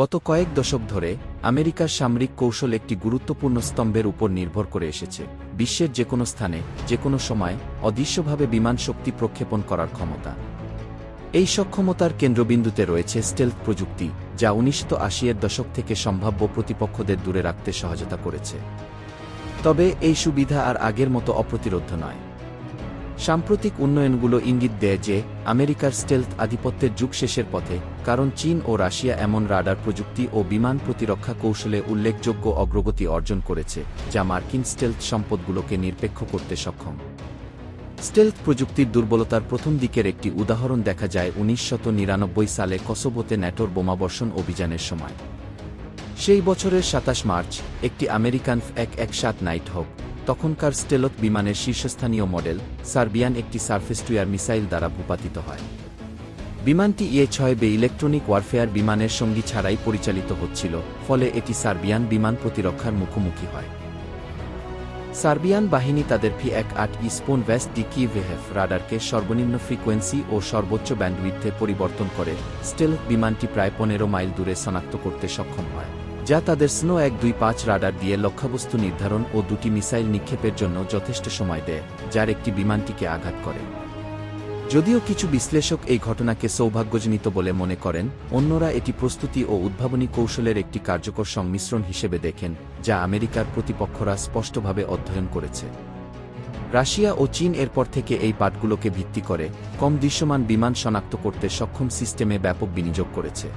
গত কয়েক দশক ধরে, আমেরিকার সামরিক কৌশল একটি গুরুত্বপূর্ণ স্তম্ভের উপর নির্ভর করে এসেছে, বিশ্বের যে কোনো স্থানে যে কোনো সময়, অদৃশ্যভাবে বিমান শক্তি প্রক্ষেপণ করার ক্ষমতা। এই সক্ষমতার কেন্দ্রবিন্দুতে রয়েছে স্টেলথ প্রযুক্তি, যা উনিশশো আশিয়ের দশক থেকে সম্ভাব্য প্রতিপক্ষদের দূরে রাখতে সহায়তা করেছে। তবে এই সুবিধা আর আগের মতো অপ্রতিরোধ্য নয়। সাম্প্রতিক উন্নয়নগুলো ইঙ্গিত দেয় যে, আমেরিকার স্টেলথ আধিপত্যের যুগ শেষের পথে, কারণ চীন ও রাশিয়া এমন রাডার প্রযুক্তি ও বিমান প্রতিরক্ষা কৌশলে উল্লেখযোগ্য অগ্রগতি অর্জন করেছে, যা মার্কিন স্টেলথ সম্পদগুলোকে নিরপেক্ষ করতে সক্ষম। স্টেলথ প্রযুক্তির দুর্বলতার প্রথম দিকের একটি উদাহরণ দেখা যায় উনিশশো নিরানব্বই সালে কসোবোতে ন্যাটোর বোমাবর্ষণ অভিযানের সময়। সেই বছরের সাতাশ মার্চ, একটি আমেরিকান এক এক সাত নাইট হোক তখনকার স্টেলত বিমানের শীর্ষস্থানীয় মডেল সার্বিয়ান একটি সার্ফেস্টুয়ার মিসাইল দ্বারা ভূপাতিত হয়। বিমানটি ইয়ে ছয় বে ইলেকট্রনিক ওয়ারফেয়ার বিমানের সঙ্গী ছাড়াই পরিচালিত হচ্ছিল, ফলে এটি সার্বিয়ান বিমান প্রতিরক্ষার মুখোমুখি হয়। সার্বিয়ান বাহিনী তাদের ফি এক আট ইস্পোন ভেস্ট ডি ভেহেফ রাডারকে সর্বনিম্ন ফ্রিকোয়েন্সি ও সর্বোচ্চ ব্যান্ডউইথে পরিবর্তন করে স্টেলথ বিমানটি প্রায় পনেরো মাইল দূরে শনাক্ত করতে সক্ষম হয়। যা তাদের স্নো এক দুই পাঁচ রাডার দিয়ে লক্ষ্যবস্তু নির্ধারণ ও দুটি মিসাইল নিক্ষেপের জন্য যথেষ্ট সময় দেয়, যার একটি বিমানটিকে আঘাত করে। যদিও কিছু বিশ্লেষক এই ঘটনাকে সৌভাগ্যজনিত বলে মনে করেন, অন্যরা এটি প্রস্তুতি ও উদ্ভাবনী কৌশলের একটি কার্যকর সংমিশ্রণ হিসেবে দেখেন, যা আমেরিকার প্রতিপক্ষরা স্পষ্টভাবে অধ্যয়ন করেছে। রাশিয়া ও চীন এরপর থেকে এই পাঠগুলোকে ভিত্তি করে কম দৃশ্যমান বিমান শনাক্ত করতে সক্ষম সিস্টেমে ব্যাপক বিনিয়োগ করেছে।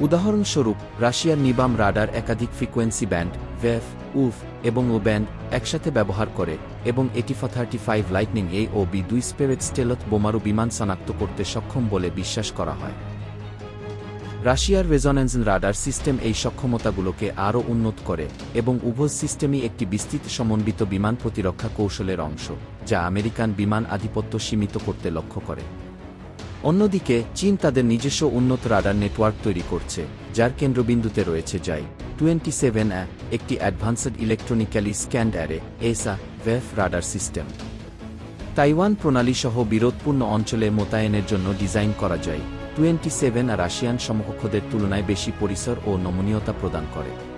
উদাহরণস্বরূপ, রাশিয়ার নিবাম রাডার একাধিক ফ্রিকোয়েন্সি ব্যান্ড ভেফ উফ এবং ও ব্যান্ড একসাথে ব্যবহার করে এবং এটি এটিফা থার্টি ফাইভ লাইটনিং এ ও বি দুই স্পেরেট স্টেলত বোমারু বিমান শনাক্ত করতে সক্ষম বলে বিশ্বাস করা হয়। রাশিয়ার রেজনেন্স রাডার সিস্টেম এই সক্ষমতাগুলোকে আরও উন্নত করে এবং উভয় সিস্টেমই একটি বিস্তৃত সমন্বিত বিমান প্রতিরক্ষা কৌশলের অংশ, যা আমেরিকান বিমান আধিপত্য সীমিত করতে লক্ষ্য করে। অন্যদিকে, চীন তাদের নিজস্ব উন্নত রাডার নেটওয়ার্ক তৈরি করছে, যার কেন্দ্রবিন্দুতে রয়েছে যাই টোয়েন্টি সেভেন অ্যা একটি অ্যাডভান্সড ইলেকট্রনিক্যালি স্ক্যান্ড অ্যারে এসা ভেফ রাডার সিস্টেম। তাইওয়ান প্রণালীসহ বিরোধপূর্ণ অঞ্চলে মোতায়েনের জন্য ডিজাইন করা যায়। টোয়েন্টি সেভেন রাশিয়ান সমকক্ষদের তুলনায় বেশি পরিসর ও নমনীয়তা প্রদান করে।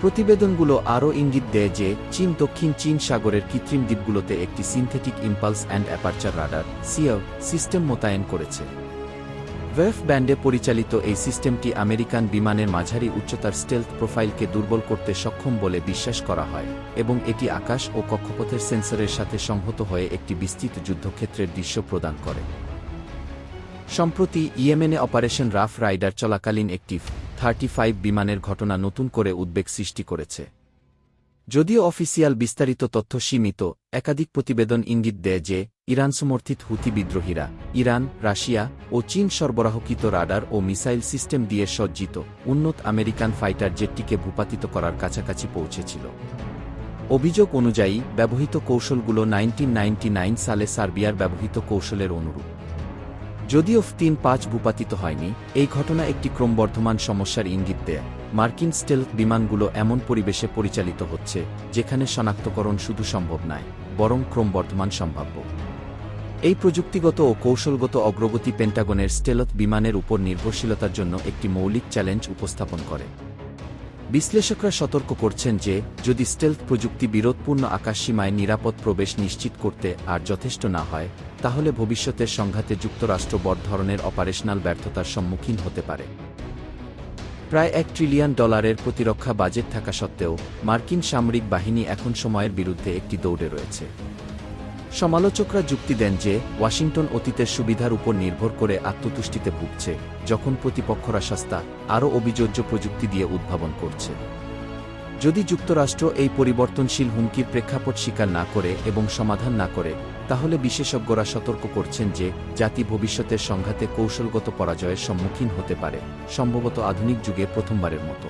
প্রতিবেদনগুলো আরও ইঙ্গিত দেয় যে, চীন দক্ষিণ চীন সাগরের কৃত্রিম দ্বীপগুলোতে একটি synthetic impulse and aperture radar CO system মোতায়েন করেছে। ওয়েফ ব্যান্ডে পরিচালিত এই সিস্টেমটি আমেরিকান বিমানের মাঝারি উচ্চতার স্টেলথ প্রোফাইলকে দুর্বল করতে সক্ষম বলে বিশ্বাস করা হয়, এবং এটি আকাশ ও কক্ষপথের সেন্সরের সাথে সংহত হয়ে একটি বিস্তৃত যুদ্ধক্ষেত্রের দৃশ্য প্রদান করে। সম্প্রতি ইয়েমেনে অপারেশন রাফ রাইডার চলাকালীন একটি থার্টি ফাইভ বিমানের ঘটনা নতুন করে উদ্বেগ সৃষ্টি করেছে। যদিও অফিসিয়াল বিস্তারিত তথ্য সীমিত, একাধিক প্রতিবেদন ইঙ্গিত দেয় যে, ইরান সমর্থিত হুতি বিদ্রোহীরা ইরান, রাশিয়া ও চীন সরবরাহকৃত রাডার ও মিসাইল সিস্টেম দিয়ে সজ্জিত উন্নত আমেরিকান ফাইটার জেটটিকে ভূপাতিত করার কাছাকাছি পৌঁছেছিল। অভিযোগ অনুযায়ী, ব্যবহৃত কৌশলগুলো নাইনটিন সালে সার্বিয়ার ব্যবহৃত কৌশলের অনুরূপ। যদিও তিন পাঁচ ভূপাতিত হয়নি, এই ঘটনা একটি ক্রমবর্ধমান সমস্যার ইঙ্গিত দেয়। মার্কিন স্টেলথ বিমানগুলো এমন পরিবেশে পরিচালিত হচ্ছে, যেখানে শনাক্তকরণ শুধু সম্ভব নয়, বরং ক্রমবর্ধমান সম্ভাব্য। এই প্রযুক্তিগত ও কৌশলগত অগ্রগতি পেন্টাগনের স্টেলথ বিমানের উপর নির্ভরশীলতার জন্য একটি মৌলিক চ্যালেঞ্জ উপস্থাপন করে। বিশ্লেষকরা সতর্ক করছেন যে, যদি স্টেলথ প্রযুক্তি বিরোধপূর্ণ আকাশসীমায় নিরাপদ প্রবেশ নিশ্চিত করতে আর যথেষ্ট না হয়, তাহলে ভবিষ্যতের সংঘাতে যুক্তরাষ্ট্র বড় ধরনের অপারেশনাল ব্যর্থতার সম্মুখীন হতে পারে। প্রায় এক ট্রিলিয়ন ডলারের প্রতিরক্ষা বাজেট থাকা সত্ত্বেও, মার্কিন সামরিক বাহিনী এখন সময়ের বিরুদ্ধে একটি দৌড়ে রয়েছে। সমালোচকরা যুক্তি দেন যে, ওয়াশিংটন অতীতের সুবিধার উপর নির্ভর করে আত্মতুষ্টিতে ভুগছে, যখন প্রতিপক্ষরা সস্তা, আরও অভিযোজ্য প্রযুক্তি দিয়ে উদ্ভাবন করছে। যদি যুক্তরাষ্ট্র এই পরিবর্তনশীল হুমকির প্রেক্ষাপট স্বীকার না করে এবং সমাধান না করে, তাহলে বিশেষজ্ঞরা সতর্ক করছেন যে, জাতি ভবিষ্যতের সংঘাতে কৌশলগত পরাজয়ের সম্মুখীন হতে পারে, সম্ভবত আধুনিক যুগে প্রথমবারের মতো।